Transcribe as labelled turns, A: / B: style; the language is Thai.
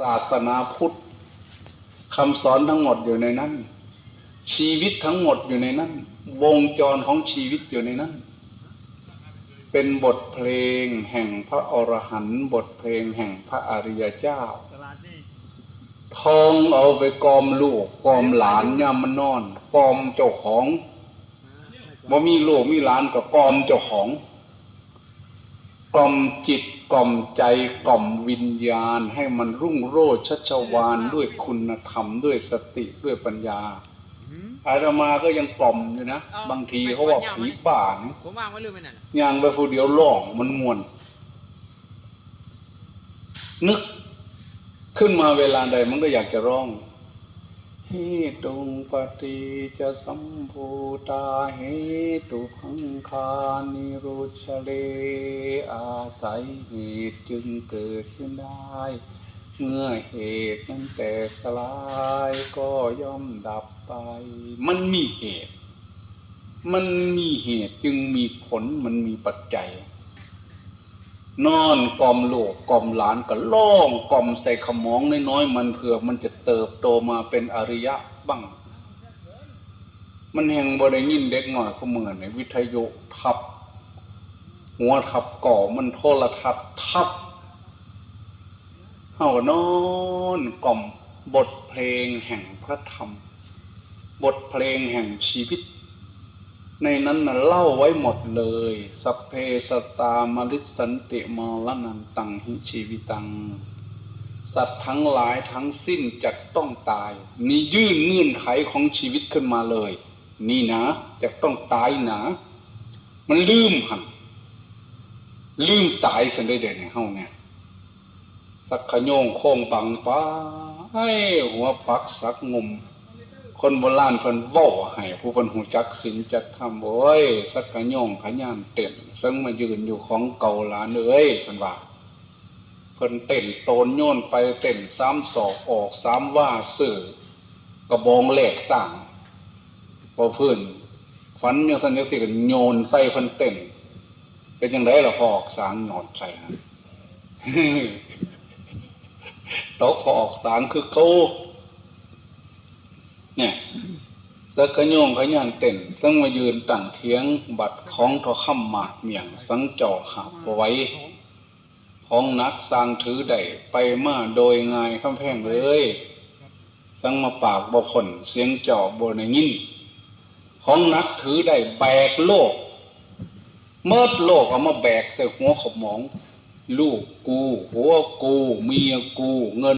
A: ศาสนาพุทธคำสอนทั้งหมดอยู่ในนั้น ชีวิตทั้งหมดอยู่ในนั้น วงจรของชีวิตอยู่ในนั้น เป็นบทเพลงแห่งพระอรหันต์บทเพลงแห่งพระอริยเจ้าทองเอาไปกอมลูกกอมหลานย่ามันนอนกอมเจ้าของบ่มีลูกมีหลานก็กอมเจ้าของกอมจิต กล่อมใจกล่อมวิญญาณให้มันรุ่งโรจน์ชัชวานด้วยคุณธรรมด้วยสติด้วยปัญญา
B: หืม
A: อาตมาก็ยังกล่อมอยู่นะ
B: เอ้า
A: บางทีเขาว่าผีป่านะ
B: ผมวางไว้ลืมไปนั่นน่ะ
A: ย่างไปผู้เดียวร้องมันมวน นึกขึ้นมาเวลาใดมันก็อยากจะร้องฮิตุงปฏิจะสัมภูตาเหตุพังคานิรุชเลอาศัยเหตุ จึงเกิดขึ้นได้ เมื่อเหตุนั้นแตกสลายก็ย่อมดับไป มันมีเหตุ มันมีเหตุจึงมีผลมันมีปัจจัย นอนกอมโลกกอมหลานก็ล่องกอมใส่ขมองน้อยๆมันเผื่อมันจะเติบโตมาเป็นอริยะบ้างมันแห่งบริยินเด็กหน่อยเขาเหมือนในวิทยุทับ หัวทับก่อมันโทรทัศน์ทับเฮานอนกล่อมบทเพลงแห่งพระธรรม บทเพลงแห่งชีวิต ในนั้นน่ะเล่าไว้หมดเลย สัพเพสตามลิสันติมาลนันตังหิชีวิตัง สัตว์ทั้งหลายทั้งสิ้นจะต้องตาย นี่ยื่นเงื่อนไขของชีวิตขึ้นมาเลย นี่นะจะต้องตายนะ มันลืมหัน ลืมตายสันได้เด่นในเฮาเนี่ยสักขโยงโค้งปังฟ้าให้หัวปักสักงมคนโบราณเพิ่นเว้าให้ผู้เพิ่นหูจักศีลจักธรรมโอ้ยสักกะย่องขย่านเต้นซึ่งมายืนอยู่ของเก่าหลานเอ้ยเพิ่นว่าเพิ่นเต้นโตนโยนไปเต้นสามศอกออกสามว่าสื่อกระบองแหล็กต่างพอพิ่นฝันยังสันนิษฐานโยนใส่เพิ่นเต้น เป็นยังไงล่ะพออกสางหนอดใส่ฮะตกพอออกสางคือเขาเนี่ยแล้วก็โยงขยันเต้นต้องมายืนตั้งเทียง บัดของทอค่ำหมากเมียง สังเจาหับไว้ของนักสร้างถือได้ไปมาโดยง่ายคำแพงเลยสังมาปากบ่ผลเสียงจาะบนยินของนักถือได้แบกโลก เมิดโลกเอามาแบกใส่หัวขมอง ลูกกูหัวกู เมียกูเงิน